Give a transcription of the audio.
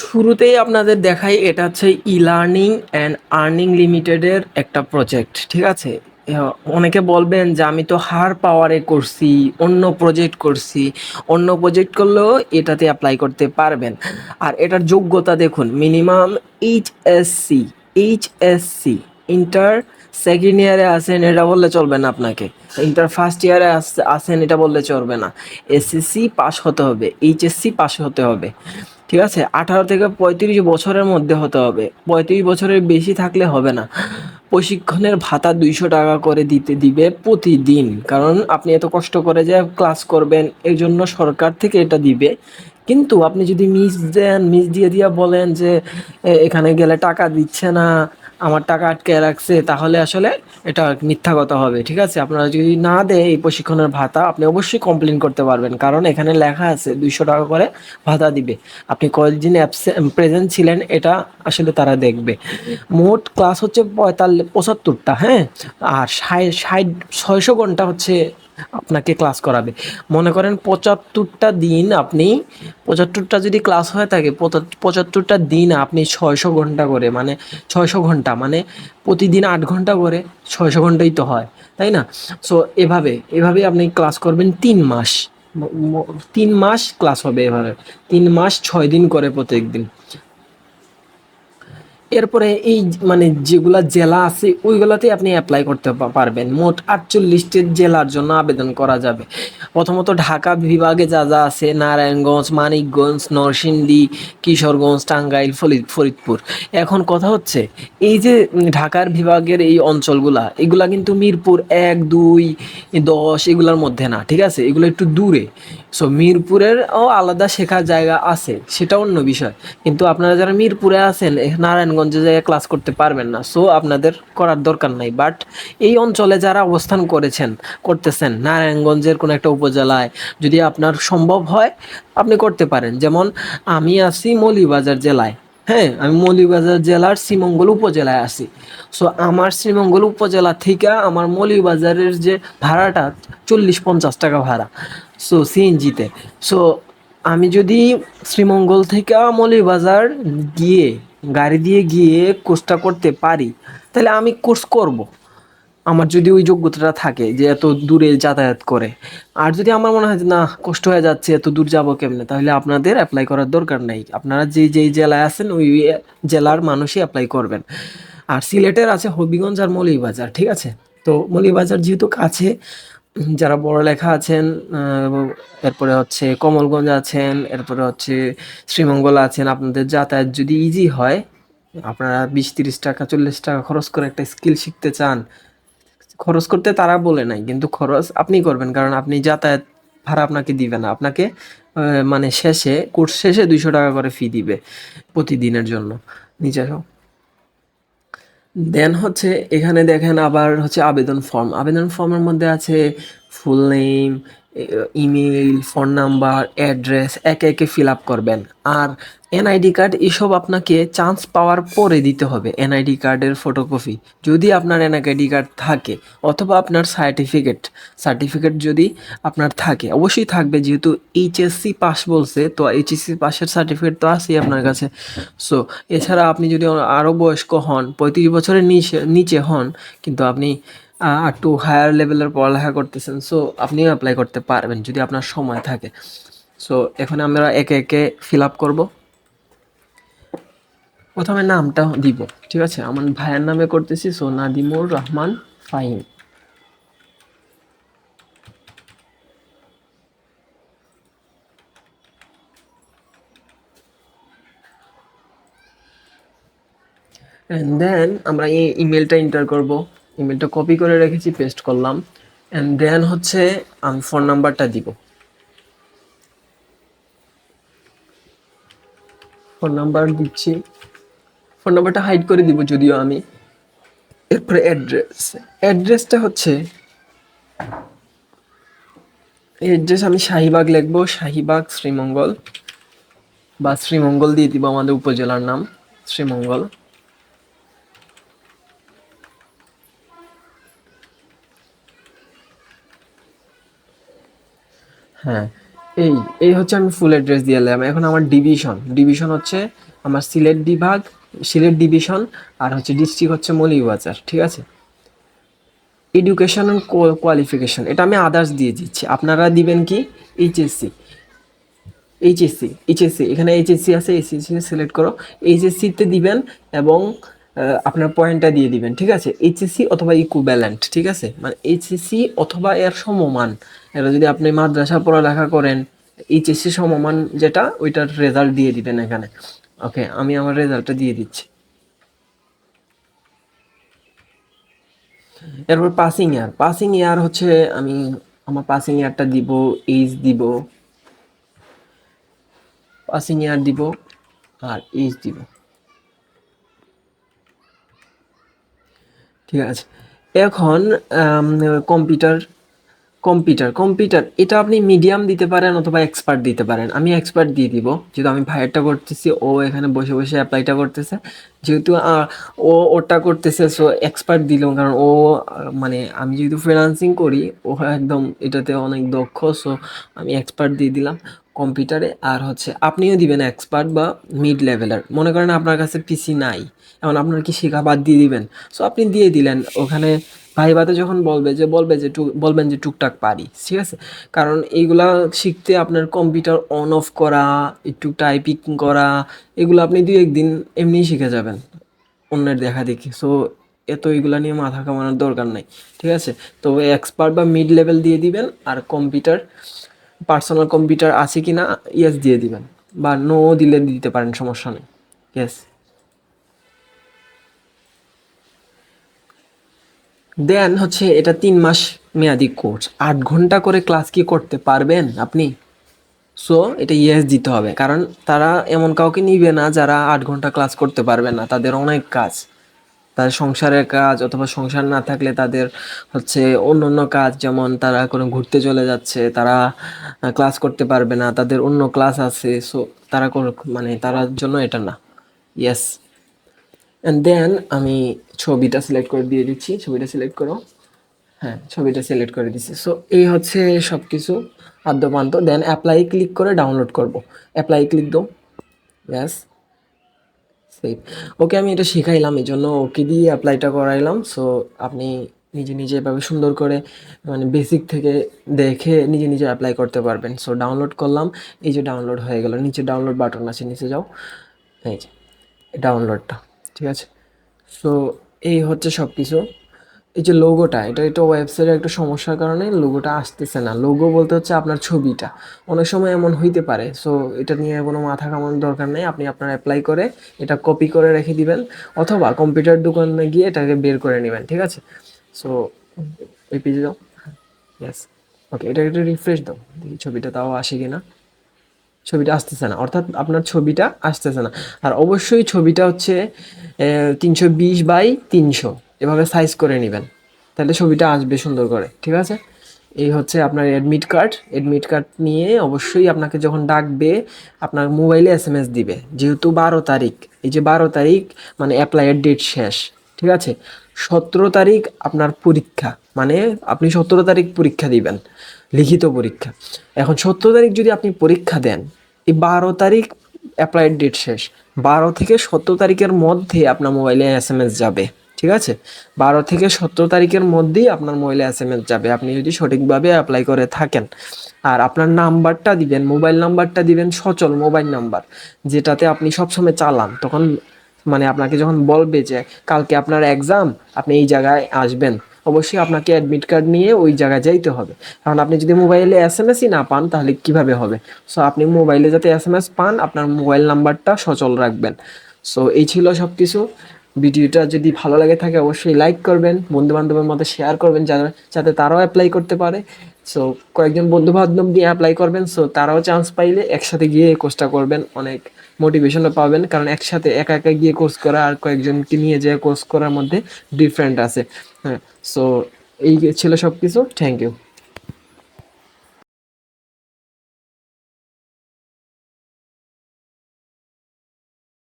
শুরুতেই আপনাদের দেখাই, এটা হচ্ছে ই লার্নিং অ্যান্ড আর্নিং লিমিটেডের একটা প্রজেক্ট ঠিক আছে? অনেকে বলবেন যে, আমি তো হার পাওয়ারে করছি, অন্য প্রজেক্ট করছি। অন্য প্রজেক্ট করলেও এটাতে অ্যাপ্লাই করতে পারবেন। আর এটার যোগ্যতা দেখুন minimum H S C H S C inter second ইয়ারে আসেন এটা বললে চলবে না আপনাকে। ইন্টার ফার্স্ট ইয়ারে আসেন এটা বললে চলবে না। এসএসসি পাস হতে হবে এইচএসসি পাস হতে হবে। ঠিক আছে? আঠারো থেকে পঁয়ত্রিশ বছরের মধ্যে হতে হবে। পঁয়ত্রিশ বছরের বেশি থাকলে হবে না। প্রশিক্ষণের ভাতা দুইশো টাকা করে দিতে দিবে প্রতিদিন। কারণ আপনি এত কষ্ট করে যে ক্লাস করবেন এই জন্য সরকার থেকে এটা দিবে। কিন্তু আপনি যদি মিস দেন, মিস দিয়ে দিয়ে বলেন যে এখানে গেলে টাকা দিচ্ছে না আমার টাকা আটকে রাখছে, তাহলে আসলে এটা মিথ্যা কথা হবে, ঠিক আছে? আপনারা যদি না দেয় এই প্রশিক্ষণের ভাতা, আপনি অবশ্যই কমপ্লেন করতে পারবেন, কারণ এখানে লেখা আছে দুইশো টাকা করে ভাতা দিবে। আপনি কয়েকদিন প্রেজেন্ট ছিলেন, এটা আসলে তারা দেখবে। মোট ক্লাস হচ্ছে পঁয়তাল্লিশ, পঁচাত্তরটা হ্যাঁ? আর ষাট ষাট, ছয়শো ঘণ্টা হচ্ছে আপনাকে ক্লাস করাবে। মনে করেন পঁচাত্তরটা দিন আপনি, পঁচাত্তরটা যদি ক্লাস হয়ে থাকে পঁচাত্তরটা দিন আপনি ছয়শো ঘণ্টা করে মানে ছয়শো ঘণ্টা মানে প্রতিদিন আট ঘণ্টা করে, ছয়শো ঘন্টাই তো হয়, তাই না? সো এভাবে এভাবে আপনি ক্লাস করবেন তিন মাস। তিন মাস ক্লাস হবে এভাবে। তিন মাস ছয় দিন করে প্রত্যেক দিন এরপরে এই মানে যেগুলা জেলা আছে ওইগুলাতে আপনি অ্যাপ্লাই করতে পারবেন। মোট আটচল্লিশটি জেলার জন্য আবেদন করা যাবে। প্রথমত ঢাকা বিভাগে যা যা আছে, নারায়ণগঞ্জ, মানিকগঞ্জ, নরসিংদী, কিশোরগঞ্জ, টাঙ্গাইল ফরিদ ফরিদপুর। এখন কথা হচ্ছে, এই যে ঢাকার বিভাগের এই অঞ্চলগুলা, এগুলা কিন্তু মিরপুর এক, দুই, দশ, এগুলার মধ্যে না, ঠিক আছে? এগুলো একটু দূরে। সো মিরপুরের ও আলাদা শেখার জায়গা আছে, সেটা অন্য বিষয়। কিন্তু আপনারা যারা মিরপুরে আছেন, এ নারায়ণগঞ্জে জায়গায় ক্লাস করতে পারবেন না। সো আপনাদের করার দরকার নাই। বাট এই অঞ্চলে যারা অবস্থান করেছেন, করতেছেন, নারায়ণগঞ্জের কোনো একটা উপজেলায় যদি আপনার সম্ভব হয়, আপনি করতে পারেন। যেমন, আমি আছি মৌলিবাজার জেলায়। হ্যাঁ আমি মৌলিবাজার জেলার শ্রীমঙ্গল উপজেলায় আছি। সো আমার শ্রীমঙ্গল উপজেলা থেকে আমার মৌলিবাজারের যে ভাড়াটা, চল্লিশ পঞ্চাশ টাকা ভাড়া। সো সিএনজিতে সো আমি যদি শ্রীমঙ্গল থেকে মৌলিবাজার গিয়ে গাড়ি দিয়ে গিয়ে কোর্সটা করতে পারি, তাহলে আমি কোর্স করব। আমার যদি ওই যোগ্যতাটা থাকে যে এত দূরে যাতায়াত করে। আর যদি আমার মনে হয় যে না, কষ্ট হয়ে যাচ্ছে, এত দূর যাব কেমনে? তাহলে আপনাদের অ্যাপ্লাই করার দরকার নেই। আপনারা যে যেই জেলায় আছেন, ওই জেলার মানুষই অ্যাপ্লাই করবেন। আর সিলেটের আছে হবিগঞ্জ আর মৌলিবাজার ঠিক আছে? তো মৌলিবাজার যেহেতু কাছে যারা পড়ালেখা আছেন এরপরে হচ্ছে কমলগঞ্জ আছেন, এরপরে হচ্ছে শ্রীমঙ্গল আছেন, আপনাদের যাতায়াত যদি ইজি হয়, আপনারা বিশ, তিরিশ টাকা, চল্লিশ টাকা খরচ করে একটা স্কিল শিখতে চান, খরচ করতে তারা বলে নাই, কিন্তু খরচ আপনি করবেন, কারণ আপনি যাতায়াত ভাড়া আপনাকে দিবে না, আপনাকে মানে শেষে, কোর্স শেষে দুইশো টাকা করে ফি দিবে প্রতিদিনের জন্য নিচে দেন হচ্ছে এখানে দেখেন আবার হচ্ছে আবেদন ফর্ম আবেদন ফর্মের মধ্যে আছে full name email phone number address একে একে ফিল আপ করবেন। আর এনআইডি কার্ড এসব আপনাকে চান্স পাওয়ার পরে দিতে হবে এনআইডি কার্ডের ফটোকপি যদি আপনার এনআইডি কার্ড থাকে, অথবা আপনার সার্টিফিকেট সার্টিফিকেট যদি আপনার থাকে, অবশ্যই থাকবে যেহেতু এইচএসসি পাস বলছে, তো এইচএসসি পাসের সার্টিফিকেট তো আছেই আপনার কাছে। সো এছাড়া আপনি যদি আরও বয়স্ক হন, পঁয়ত্রিশ বছরের নিচে নিচে হন, কিন্তু আপনি একটু হায়ার লেভেলের পড়ালেখা করতেছেন সো আপনিও অ্যাপ্লাই করতে পারবেন যদি আপনার সময় থাকে। সো এখন আমরা একে একে ফিল আপ করব। প্রথমে নামটা দিব, ঠিক আছে? আমার ভাইয়ের নামে করতেছি so Nadimur Rahman fine and then আমরা এই ইমেলটা এন্টার করব। ইমেলটা কপি করে রেখেছি পেস্ট করলাম অ্যান্ড দেন হচ্ছে আমি ফোন নাম্বারটা দিব। ফোন নাম্বার দিচ্ছি। ফোন নাম্বারটা হাইড করে দিব যদিও আমি। এরপরে অ্যাড্রেস অ্যাড্রেসটা হচ্ছে অ্যাড্রেস আমি শাহিবাগ লিখব, শাহিবাগ, শ্রীমঙ্গল, বা শ্রীমঙ্গল দিয়ে দিব আমাদের উপজেলার নাম, শ্রীমঙ্গল। হ্যাঁ এই এই হচ্ছে আমি ফুল অ্যাড্রেস দিয়ে দিলাম এখন আমার ডিভিশন ডিভিশন হচ্ছে আমার সিলেট বিভাগ, সিলেট ডিভিশন আর হচ্ছে ডিস্ট্রিক্ট হচ্ছে মৌলিবাজার, ঠিক আছে? এডুকেশন অ্যান্ড কোয়ালিফিকেশন এটা আমি আদার্স দিয়ে দিচ্ছি। আপনারা দিবেন কি? এইচএসসি এইচএসসি এইচএসসি এখানে এইচএসসি আছে এইচএসসি সিলেক্ট করো। এইচএসসিতে দিবেন এবং আপনার পয়েন্টটা দিয়ে দিবেন, ঠিক আছে? এইচএসসি অথবা ইকুইভ্যালেন্ট ঠিক আছে? মানে এইচএসসি অথবা এর সমমান। এটা যদি আপনি মাদ্রাসা পড়ালেখা করেন এইচএসসি সমমান যেটা, ওইটার রেজাল্ট দিয়ে দিবেন এখানে। ওকে আমি আমার রেজাল্টটা দিয়ে দিচ্ছি। এরপর পাসিং ইয়ার পাসিং ইয়ার হচ্ছে, আমি আমার পাসিং ইয়ারটা দিব এইজ দিব। পাসিং ইয়ার দিব আর এইজ দিব। ঠিক আছে। এখন কম্পিউটার কম্পিউটার কম্পিউটার এটা আপনি মিডিয়াম দিতে পারেন অথবা এক্সপার্ট দিতে পারেন। আমি এক্সপার্ট দিয়ে দিব, যেহেতু আমি ভাইয়েরটা করতেছি, ও এখানে বসে বসে অ্যাপ্লাইটা করতেছে। যেহেতু ও ওটা করতেছে সো এক্সপার্ট দিলাম কারণ ও মানে আমি যেহেতু ফ্রিল্যান্সিং করি, ও একদম এটাতে অনেক দক্ষ সো আমি এক্সপার্ট দিয়ে দিলাম কম্পিউটারে আর হচ্ছে, আপনিও দিবেন এক্সপার্ট বা মিড লেভেলের মনে করেন আপনার কাছে পিসি নাই। এখন আপনার কি শেখা বাদ দিয়ে দিবেন? সো আপনি দিয়ে দিলেন। ওখানে ভাইবাতে যখন বলবে যে বলবে যে, টুক, বলবেন যে, টুকটাক পারি, ঠিক আছে? কারণ এইগুলা শিখতে আপনার কম্পিউটার অন অফ করা, একটু টাইপিং করা, এগুলো আপনি দুই একদিন এমনিই শিখে যাবেন, অন্যের দেখা দেখি। সো এত এগুলা নিয়ে মাথা কামানোর দরকার নাই, ঠিক আছে? তো এক্সপার্ট বা মিড লেভেল দিয়ে দিবেন, আর কম্পিউটার পার্সোনাল কম্পিউটার আছে কি না ইয়েস দিয়ে দিবেন। বা নো দিলে দিতে পারেন, সমস্যা নেই ইয়েস দেন হচ্ছে এটা তিন মাস মেয়াদি কোর্স। আট ঘণ্টা করে ক্লাস কি করতে পারবেন আপনি? সো এটা ইয়েস দিতে হবে। কারণ তারা এমন কাউকে নিবে না যারা আট ঘণ্টা ক্লাস করতে পারবে না। তাদের অনেক কাজ। তাদের সংসারের কাজ অথবা সংসার না থাকলে তাদের হচ্ছে অন্য অন্য কাজ যেমন তারা কোনো ঘুরতে চলে যাচ্ছে, তারা ক্লাস করতে পারবে না, তাদের অন্য ক্লাস আছে। সো তারা মানে তারার জন্য এটা না। ইয়েস অ্যান্ড দেন আমি ছবিটা সিলেক্ট করে দিয়ে দিচ্ছি, ছবিটা সিলেক্ট করো। হ্যাঁ ছবিটা সিলেক্ট করে দিচ্ছি সো এই হচ্ছে সব কিছু আদ্যপান্ত। দেন অ্যাপ্লাই ক্লিক করে ডাউনলোড করব। অ্যাপ্লাই ক্লিক দাও ব্যাস সেভ ওকে, আমি এটা শিখাইলাম এই জন্য ওকে দিয়ে অ্যাপ্লাইটা করাইলাম। সো আপনি নিজে নিজে এভাবে সুন্দর করে মানে বেসিক থেকে দেখে নিজে নিজে অ্যাপ্লাই করতে পারবেন। সো ডাউনলোড করলাম। এই যে ডাউনলোড হয়ে গেল। নিচে ডাউনলোড বাটন আছে, নিচে যাও। এই যে ডাউনলোডটা ঠিক আছে? সো এই হচ্ছে সব কিছু এই যে লোগোটা এটা এটা ওয়েবসাইটের একটা সমস্যার কারণে লোগোটা আসতেছে না। লোগো বলতে হচ্ছে আপনার ছবিটা। অনেক সময় এমন হইতে পারে সো এটা নিয়ে কোনো মাথা কামানোর দরকার নেই। আপনি আপনার অ্যাপ্লাই করে এটা কপি করে রেখে দিবেন, অথবা কম্পিউটার দোকানে গিয়ে এটাকে বের করে নেবেন, ঠিক আছে? সো এই পেজে যাও। ইয়েস ওকে এটা একটু রিফ্রেশ দাও। দেখি ছবিটা তাও আসে কিনা। ছবিটা আসতেছে না। অর্থাৎ আপনার ছবিটা আসতেছে না। আর অবশ্যই ছবিটা হচ্ছে তিনশো বিশ বাই তিনশো। এভাবে সাইজ করে নেবেন। তাহলে ছবিটা আসবে সুন্দর করে। ঠিক আছে? এই হচ্ছে আপনার অ্যাডমিট কার্ড অ্যাডমিট কার্ড নিয়ে অবশ্যই আপনাকে যখন ডাকবে, আপনার মোবাইলে এস এম এস দিবে। যেহেতু বারো তারিখ। এই যে বারো তারিখ মানে অ্যাপ্লাইয়ের ডেট শেষ। ঠিক আছে? সতেরো তারিখ আপনার পরীক্ষা। মানে আপনি সতেরো তারিখ পরীক্ষা দিবেন। লিখিত পরীক্ষা। এখন সত্তর তারিখ যদি আপনি পরীক্ষা দেন, এই বারো তারিখ অ্যাপ্লাইড ডেট শেষ। বারো থেকে সতেরো তারিখের মধ্যে আপনার মোবাইলে এস এম এস যাবে, ঠিক আছে? বারো থেকে সতেরো তারিখের মধ্যেই আপনার মোবাইলে এস এম এস যাবে। আপনি যদি সঠিকভাবে অ্যাপ্লাই করে থাকেন, আর আপনার নাম্বারটা দিবেন মোবাইল নাম্বারটা দিবেন, সচল মোবাইল নাম্বার, যেটাতে আপনি সবসময় চালান। তখন মানে আপনাকে যখন বলবে যে, কালকে আপনার এক্সাম আপনি এই জায়গায় আসবেন। অবশ্যই আপনাকে অ্যাডমিট কার্ড নিয়ে ওই জায়গায় যাইতে হবে। কারণ আপনি যদি মোবাইলে এস এম এসই না পান, তাহলে কীভাবে হবে? সো আপনি মোবাইলে যাতে এস এম এস পান, আপনার মোবাইল নাম্বারটা সচল রাখবেন। সো এই ছিল সব কিছু ভিডিওটা যদি ভালো লাগে থাকে অবশ্যই লাইক করবেন বন্ধু বান্ধবের মধ্যে শেয়ার করবেন যারা যাতে তারাও অ্যাপ্লাই করতে পারে। সো কয়েকজন বন্ধু বান্ধব দিয়ে অ্যাপ্লাই করবেন সো তারাও চান্স পাইলে একসাথে গিয়ে কোর্সটা করবেন। অনেক মোটিভেশনও পাবেন, কারণ একসাথে একা একা গিয়ে কোর্স করা আর কয়েকজনকে নিয়ে যেয়ে কোর্স করার মধ্যে ডিফারেন্ট আছে। হ্যাঁ সো এই ছিল সব কিছু থ্যাংক ইউ